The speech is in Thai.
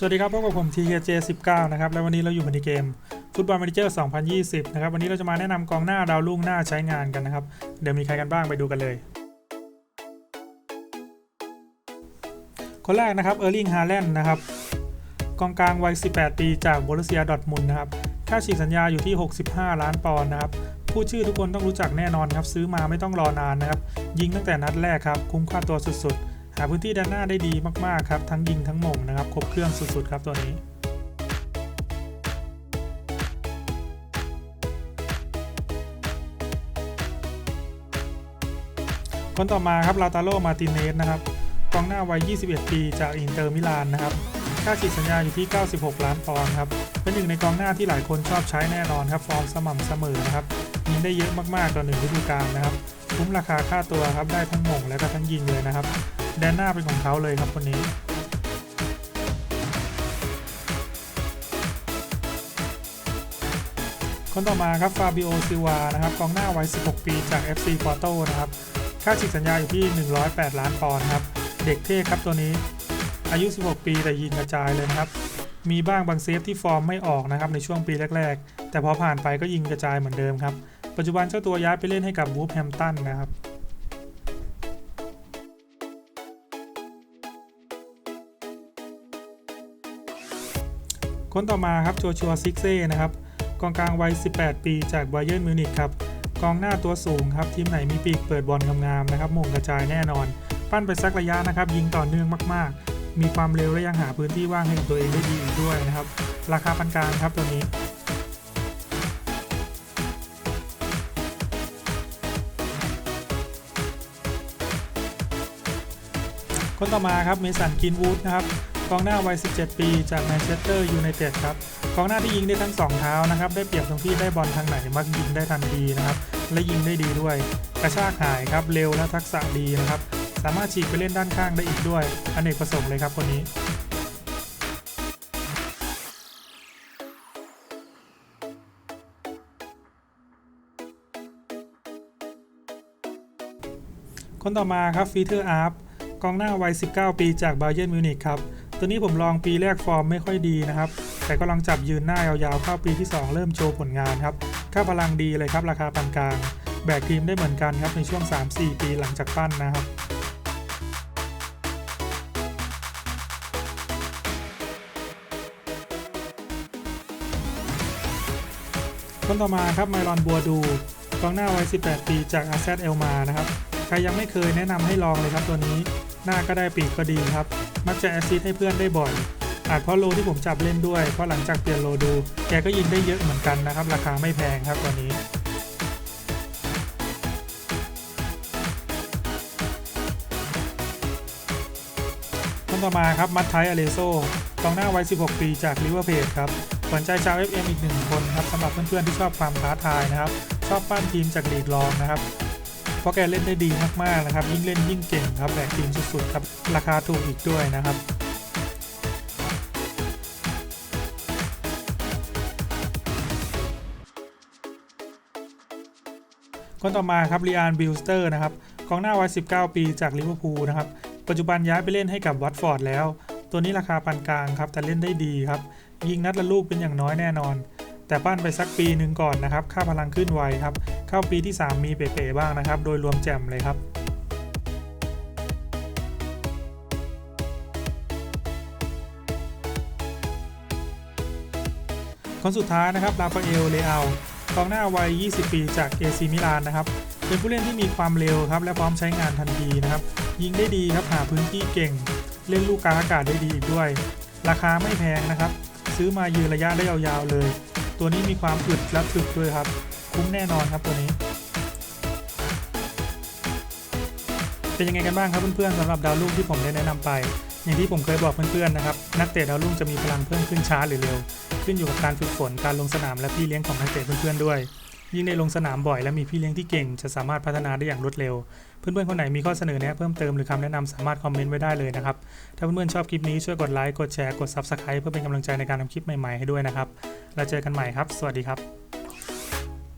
สวัสดีครับพบกับผม TKJ19 นะครับ และวันนี้เราอยู่ในเกมฟุตบอล m ม n เจอร์2020 นะครับ วันนี้เราจะมาแนะนำกองหน้าดาวรุ่งหน้าใช้งานกันนะครับ เดี๋ยวมีใครกันบ้างไปดูกันเลย คนแรกนะครับเออร์ลิงฮาแลนด์นะครับกองกลางวัย 18 ปีจากบรุเซียดอทมุนนะครับ ค่าฉีกสัญญาอยู่ที่ 65 ล้านปอนด์นะครับผู้ชื่อทุกคนต้องรู้จักแน่นอนครับ ซื้อมาไม่ต้องรอนานนะครับ ยิงตั้งแต่นัดแรกครับ คุ้มค่าตัวสุดๆ หาพื้นที่ด้านหน้าได้ดีมากๆครับ ทั้งยิงทั้งหม่งนะครับ ครบเครื่องสุดๆ ครับตัวนี้คนต่อมาครับลาตาโลมาติเนสนะครับกองหน้าวัย 21 ปีจากอินเตอร์มิลานนะครับ ค่าฉีดสัญญาอยู่ที่ 96 ล้านปอนด์ครับ เป็นหนึ่งในกองหน้าที่หลายคนชอบใช้แน่นอนครับ ฟอร์มสม่ำเสมอนะครับ ยิงได้เยอะมากๆต่อหนึ่งฤดูกาลนะครับ คุ้มราคาค่าตัวครับ ได้ทั้งหม่งและก็ทั้งยิงเลยนะครับ แดนหน้าเป็นของเขาเลยครับคนนี้คนต่อมาครับฟาบิโอซิวานะครับกองหน้าวัย 16 ปีจาก FC ปอร์โตนะครับค่าฉีดสัญญาอยู่ที่ 108 ล้านปอนด์ครับ เด็กเท่ครับตัวนี้ อายุ 16 ปีแต่ยิงกระจายเลยนะครับ มีบ้างบางเซฟที่ฟอร์มไม่ออกนะครับในช่วงปีแรก ๆ แต่พอผ่านไปก็ยิงกระจายเหมือนเดิมครับ ปัจจุบันเจ้าตัวย้ายไปเล่นให้กับวูฟแฮมตันนะครับ คนต่อมาครับโจชัวซิกเซ่นะครับกองกลางวัย 18 ปีจากไบเย r n นมิวนิกครับกองหน้าตัวสูงครับทีมไหนมีปีกเปิดบอลงามๆนะครับมงกระจายแน่นอน ปั้นไปสักระยะนะครับ ยิงต่อเนื่องมากๆ มีความเร็วและยังหาพื้นที่ว่างให้กับตัวเองได้ดีอีกด้วยนะครับ ราคาปานกลางครับตัวนี้คนต่อมาครับเมสันกินวูดนะครับ กองหน้าวัย 17 ปีจากแมนเชสเตอร์ยูไนเต็ดครับกองหน้าที่ยิงได้ทั้ง 2 เท้านะครับได้เปรียบตรงที่ได้บอลทางไหนมักยิงได้ทันทีนะครับและยิงได้ดีด้วย กระชากหายครับเร็วและทักษะดีนะครับสามารถฉีกไปเล่นด้านข้างได้อีกด้วยอเนกประสงค์เลยครับคนนี้คนต่อมาครับฟีเทอร์อาร์ฟกองหน้าวัย 19 ปีจากบาเย r n นมิวนิกครับ ตัวนี้ผมลองปีแรกฟอร์มไม่ค่อยดีนะครับ แต่ก็ลองจับยืนหน้ายาวๆเข้าปีที่ 2 เริ่มโชว์ผลงานครับ ค่าพลังดีเลยครับราคาปานกลาง แบกทีมได้เหมือนกันครับในช่วง 3-4 ปีหลังจากปั้นนะครับคนต่อมาครับไมรอนบัวดูกองหน้าวัย 18 ปีจากอาเซตเอลมานะครับ ใครยังไม่เคยแนะนำให้ลองเลยครับตัวนี้ หน้าก็ได้ปีกก็ดีครับ มักจะแอซิสต์ให้เพื่อนได้บ่อย อาจเพราะโลที่ผมจับเล่นด้วย เพราะหลังจากเปลี่ยนโลดู แกก็ยิงได้เยอะเหมือนกันนะครับ ราคาไม่แพงครับตัวนี้นต่อมาครับมัตไทอเลโซกองหน้าวัย 16 ปีจากลิเวอร์เพจครับขวัญใจชาว FM อีกหนึ่งคนครับสำหรับเพื่อนๆที่ชอบความท้าทายนะครับ ชอบปั้นทีมจากลีกรองนะครับ ราะแกเล่นได้ดีมากๆนะครับ ยิ่งเล่นยิ่งเก่งครับแบกทีมสุดๆครับ ราคาถูกอีกด้วยนะครับคนต่อมาครับลีอานบิลสเตอร์นะครับกองหน้าวัย 19 ปีจากลิเวอร์พูลนะครับ ปัจจุบันย้ายไปเล่นให้กับวัตฟอร์ดแล้ว ตัวนี้ราคาปานกลางครับ แต่เล่นได้ดีครับ ยิงนัดละลูกเป็นอย่างน้อยแน่นอน แต่ปั้นไปสักปีหนึ่งก่อนนะครับ ค่าพลังขึ้นไวครับ เข้าปีที่ 3 มีเป๋ๆบ้างนะครับ โดยรวมแจ่มเลยครับคนสุดท้ายนะครับราฟาเอล เลอากองหน้าวัย 20 ปีจากเอซีมิลานนะครับ เป็นผู้เล่นที่มีความเร็วครับ และพร้อมใช้งานทันทีนะครับ ยิงได้ดีครับ หาพื้นที่เก่ง เล่นลูกกลางอากาศได้ดีอีกด้วย ราคาไม่แพงนะครับ ซื้อมายืนระยะได้ยาวๆเลย ตัวนี้มีความอึดและถึกด้วยครับ คุ้มแน่นอนครับตัวนี้ เป็นยังไงกันบ้างครับเพื่อนๆสำหรับดาวรุ่งที่ผมได้แนะนำไป อย่างที่ผมเคยบอกเพื่อนๆนะครับนักเตะดาวรุ่งจะมีพลังเพิ่มขึ้นช้าหรือเร็ว ขึ้นอยู่กับการฝึกฝนการลงสนามและพี่เลี้ยงของนักเตะเพื่อนๆด้วย ยิ่งได้ลงสนามบ่อยและมีพี่เลี้ยงที่เก่ง จะสามารถพัฒนาได้อย่างรวดเร็ว เพื่อนๆคนไหนมีข้อเสนอแนะเพิ่มเติมหรือคำแนะนำสามารถคอมเมนต์ไว้ได้เลยนะครับ ถ้าเพื่อนๆชอบคลิปนี้ช่วยกดไลค์กดแชร์กด Subscribe เพื่อเป็นกำลังใจในการทำคลิปใหม่ๆให้ด้วยนะครับ แล้วเจอกันใหม่ครับ สวัสดีครับ